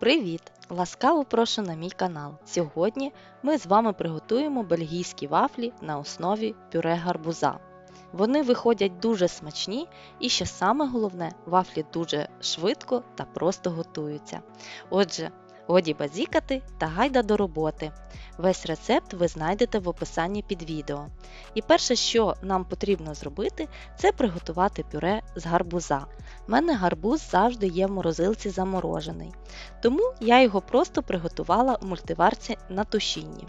Привіт! Ласкаво прошу на мій канал. Сьогодні ми з вами приготуємо бельгійські вафлі на основі пюре гарбуза. Вони виходять дуже смачні і що саме головне, вафлі дуже швидко та просто готуються. Отже, годі базікати та гайда до роботи. Весь рецепт ви знайдете в описанні під відео. І перше, що нам потрібно зробити, це приготувати пюре з гарбуза. У мене гарбуз завжди є в морозилці заморожений, тому я його просто приготувала в мультиварці на тушінні.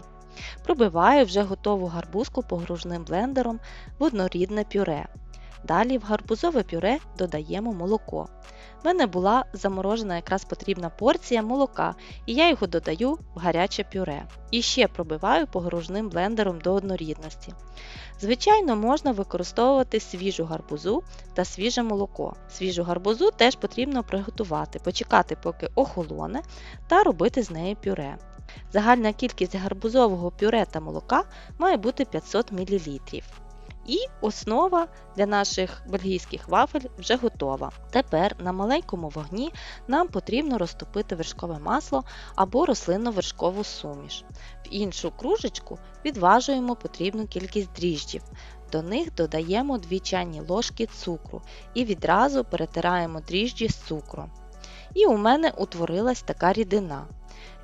Пробиваю вже готову гарбузку погружним блендером в однорідне пюре. Далі в гарбузове пюре додаємо молоко. В мене була заморожена якраз потрібна порція молока, і я його додаю в гаряче пюре. І ще пробиваю погружним блендером до однорідності. Звичайно, можна використовувати свіжу гарбузу та свіже молоко. Свіжу гарбузу теж потрібно приготувати, почекати, поки охолоне, та робити з неї пюре. Загальна кількість гарбузового пюре та молока має бути 500 мл. І основа для наших бельгійських вафель вже готова. Тепер на маленькому вогні нам потрібно розтопити вершкове масло або рослинно-вершкову суміш. В іншу кружечку відважуємо потрібну кількість дріжджів. До них додаємо 2 чайні ложки цукру і відразу перетираємо дріжджі з цукром. І у мене утворилась така рідина.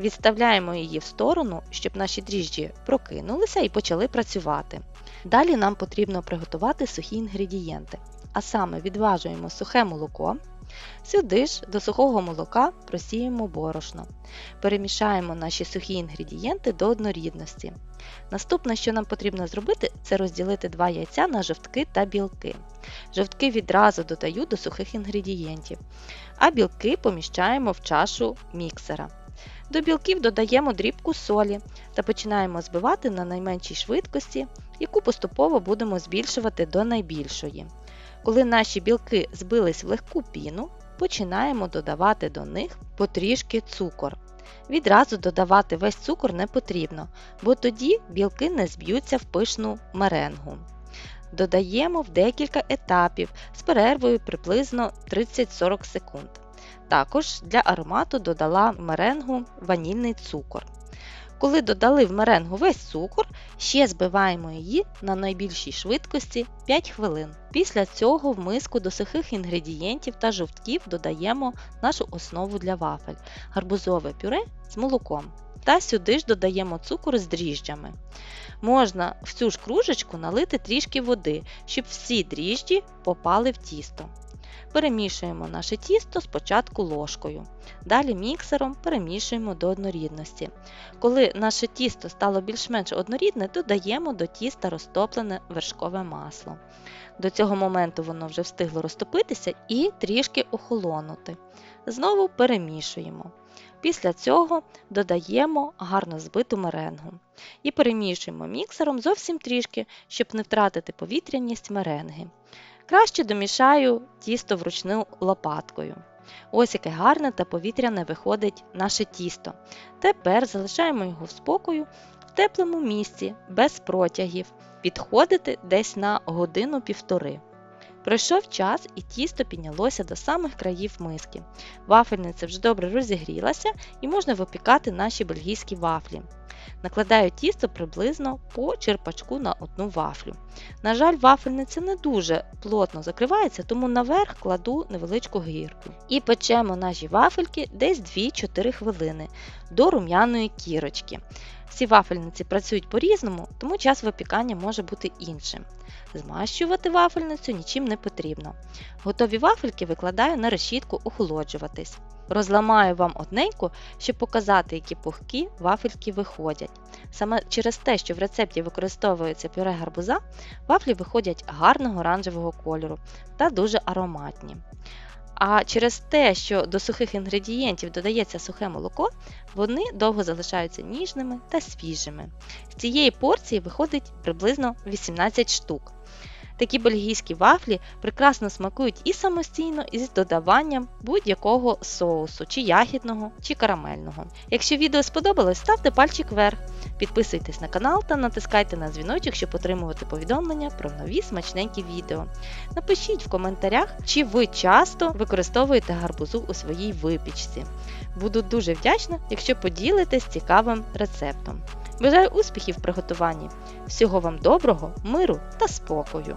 Відставляємо її в сторону, щоб наші дріжджі прокинулися і почали працювати. Далі нам потрібно приготувати сухі інгредієнти, а саме відважуємо сухе молоко. Сюди ж до сухого молока просіємо борошно. Перемішаємо наші сухі інгредієнти до однорідності. Наступне, що нам потрібно зробити, це розділити два яйця на жовтки та білки. Жовтки відразу додаю до сухих інгредієнтів, а білки поміщаємо в чашу міксера. До білків додаємо дрібку солі та починаємо збивати на найменшій швидкості, яку поступово будемо збільшувати до найбільшої. Коли наші білки збились в легку піну, починаємо додавати до них потрішки цукор. Відразу додавати весь цукор не потрібно, бо тоді білки не зб'ються в пишну меренгу. Додаємо в декілька етапів з перервою приблизно 30-40 секунд. Також для аромату додала меренгу ванільний цукор. Коли додали в меренгу весь цукор, ще збиваємо її на найбільшій швидкості 5 хвилин. Після цього в миску до сухих інгредієнтів та жовтків додаємо нашу основу для вафель гарбузове пюре з молоком. Та сюди ж додаємо цукор з дріжджами. Можна в цю ж кружечку налити трішки води, щоб всі дріжджі попали в тісто. Перемішуємо наше тісто спочатку ложкою. Далі міксером перемішуємо до однорідності. Коли наше тісто стало більш-менш однорідне, додаємо до тіста розтоплене вершкове масло. До цього моменту воно вже встигло розтопитися і трішки охолонути. Знову перемішуємо. Після цього додаємо гарно збиту меренгу і перемішуємо міксером зовсім трішки, щоб не втратити повітряність меренги. Краще домішаю тісто вручну лопаткою. Ось яке гарне та повітряне виходить наше тісто. Тепер залишаємо його в спокою в теплому місці, без протягів, підходити десь на годину-півтори. Пройшов час і тісто піднялося до самих країв миски. Вафельниця вже добре розігрілася і можна випікати наші бельгійські вафлі. Накладаю тісто приблизно по черпачку на одну вафлю. На жаль, вафельниця не дуже плотно закривається, тому наверх кладу невеличку гірку. І печемо наші вафельки десь 2-4 хвилини до рум'яної кірочки. Всі вафельниці працюють по-різному, тому час випікання може бути іншим. Змащувати вафельницю нічим не потрібно. Готові вафельки викладаю на решітку охолоджуватись. Розламаю вам одненьку, щоб показати, які пухкі вафельки виходять. Саме через те, що в рецепті використовується пюре гарбуза, вафлі виходять гарного оранжевого кольору та дуже ароматні. А через те, що до сухих інгредієнтів додається сухе молоко, вони довго залишаються ніжними та свіжими. З цієї порції виходить приблизно 18 штук. Такі бельгійські вафлі прекрасно смакують і самостійно, і з додаванням будь-якого соусу, чи ягідного, чи карамельного. Якщо відео сподобалось, ставте пальчик вверх. Підписуйтесь на канал та натискайте на дзвіночок, щоб отримувати повідомлення про нові смачненькі відео. Напишіть в коментарях, чи ви часто використовуєте гарбузу у своїй випічці. Буду дуже вдячна, якщо поділитесь цікавим рецептом. Бажаю успіхів в приготуванні! Всього вам доброго, миру та спокою!